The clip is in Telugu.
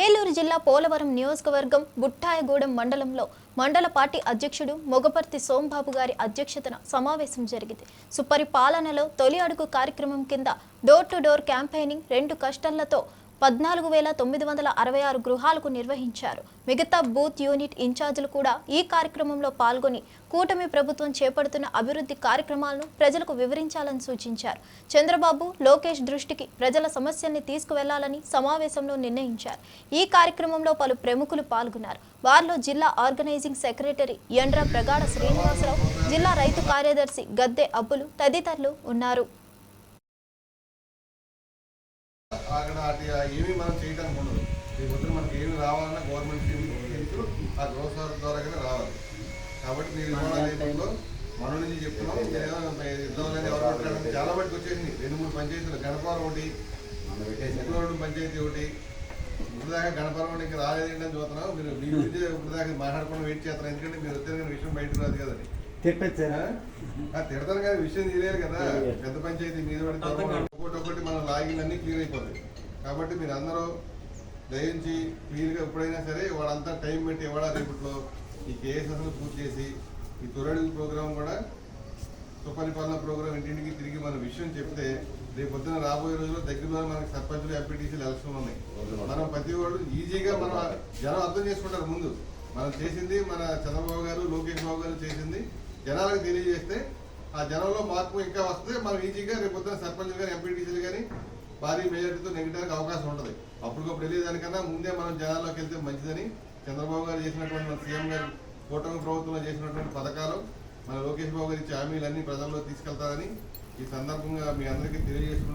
ఏలూరు జిల్లా పోలవరం నియోజకవర్గం బుట్టాయగూడెం మండలంలో మండల పార్టీ అధ్యక్షుడు మొగపర్తి సోంబాబు గారి అధ్యక్షతన సమావేశం జరిగింది. సుపరిపాలనలో తొలి అడుగు కార్యక్రమం కింద డోర్ టు డోర్ క్యాంపెయినింగ్ రెండు కష్టంలతో పద్నాలుగు వేల తొమ్మిది వందల అరవై ఆరు గృహాలకు నిర్వహించారు. మిగతా బూత్ యూనిట్ ఇన్ఛార్జీలు కూడా ఈ కార్యక్రమంలో పాల్గొని కూటమి ప్రభుత్వం చేపడుతున్న అభివృద్ధి కార్యక్రమాలను ప్రజలకు వివరించాలని సూచించారు. చంద్రబాబు లోకేష్ దృష్టికి ప్రజల సమస్యల్ని తీసుకువెళ్ళాలని సమావేశంలో నిర్ణయించారు. ఈ కార్యక్రమంలో పలు ప్రముఖులు పాల్గొన్నారు. వారిలో జిల్లా ఆర్గనైజింగ్ సెక్రటరీ యండ్ర ప్రగాఢ శ్రీనివాసరావు జిల్లా రైతు కార్యదర్శి గద్దె అబ్బులు తదితరులు ఉన్నారు. అక్కడ అటు ఏమీ మనం చేయడానికి ఉండదు. రేపు పొద్దున మనకి ఏమి రావాలన్నా గవర్నమెంట్ స్కీమ్ ఆ గృహసార ద్వారాగానే రావాలి. కాబట్టి రేపట్లో మన నుంచి చెప్తున్నాం ఇద్దామని ఎవరు చాలా బట్టి వచ్చేసింది. రెండు మూడు పంచాయతీలు గణపవరం ఒకటి ముగ్గురు పంచాయతీ ఒకటి. ఇప్పుడు దాకా గణపవరం ఇంకా రాలేదండి అని చూస్తున్నాం. మీరు మీ గురించి ఇప్పుడు దాకా మాట్లాడకుండా వెయిట్ చేస్తారు ఎందుకంటే మీరు వచ్చారు కానీ విషయం బయటకు రాదు కదండి. తిట్టచ్చారా? ఆ, తిడతారు కానీ విషయం తెలియదు కదా. పెద్ద పంచాయతీ మీద పడితే ఒకటి ఒకటి మన లాగిన్ అన్ని క్లియర్ అయిపోతాయి. కాబట్టి మీరు అందరూ దయించి క్లియర్గా ఎప్పుడైనా సరే వాళ్ళంతా టైం పెట్టి ఇవ్వడా రేపట్లో ఈ కేసెస్ను పూర్తి చేసి ఈ తొరడుగు ప్రోగ్రాం కూడా సుపరిపాలన ప్రోగ్రాం ఇంటింటికి తిరిగి మన విషయం చెప్తే రేపు పొద్దున రాబోయే రోజుల్లో దగ్గరలో మనకి సర్పంచులు ఎంపీటీసీలు ఎలక్షన్ ఉన్నాయి. మనం ప్రతి వాళ్ళు ఈజీగా మన జనం అర్థం చేసుకుంటారు ముందు. మనం చేసింది మన చంద్రబాబు గారు లోకేష్ బాబు గారు చేసింది జనాలకు తెలియజేస్తే ఆ జనంలో మార్పు ఇంకా వస్తే మనం ఈజీగా రేపు పొద్దున సర్పంచులు కానీ ఎంపీటీసీలు కానీ భారీ మెజార్టీతో నెగ్గడానికి అవకాశం ఉంటుంది. అప్పటికప్పుడు వెళ్ళేదానికన్నా ముందే మనం జనాల్లోకి వెళ్తే మంచిదని చంద్రబాబు గారు చేసినటువంటి మన సీఎం గారు కూటమి ప్రభుత్వంలో చేసినటువంటి పథకాలు మన లోకేష్ బాబు గారు ఇచ్చే హామీలన్నీ ప్రజల్లో తీసుకెళ్తారని ఈ సందర్భంగా మీ అందరికీ తెలియజేసుకుంటున్నాను